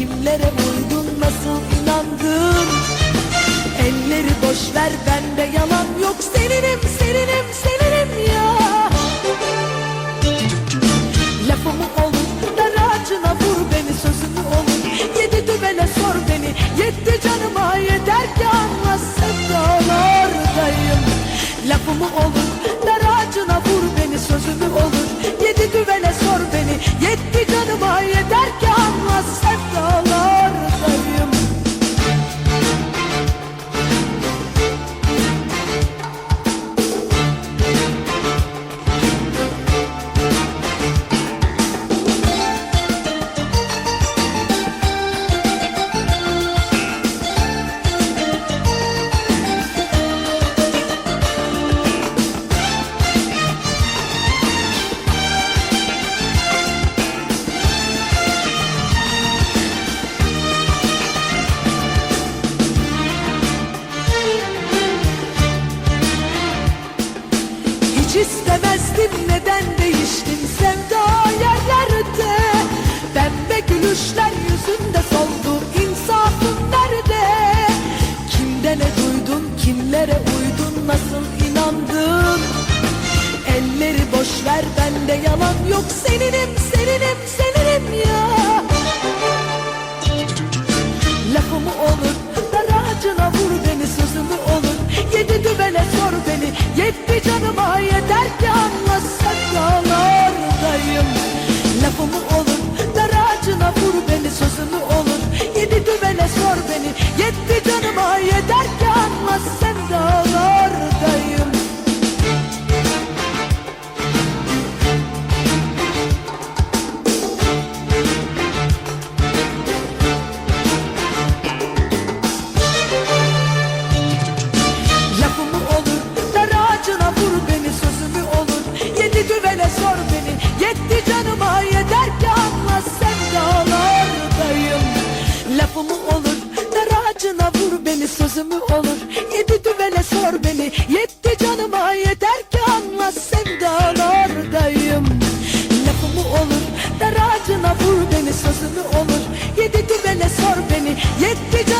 kimlere uydun nasıl inandın? Elleri boş ver bende yalan yok. Seninim seninim seninim ya. Lafımı olur dar ağacına vur beni sözümü olur. Yedi düvele sor beni yetti canıma. Yeter ki anla sevdalardayım Lafımı olur Hiç istemezdim neden değiştin sevda yerlerde. Pembe gülüşler yüzünde soldu insafın nerede? Kimde ne duydun kimlere uydun nasıl inandın? Elleri boş ver bende yalan yok seninim sor beni sözümü olur? Yedi düvele sor beni. Yetti canıma yeter ki anla. Sevdalardayım. Lafımı olur? Dar ağacına vur beni. Sözümü olur? Yedi düvele sor beni. Yetti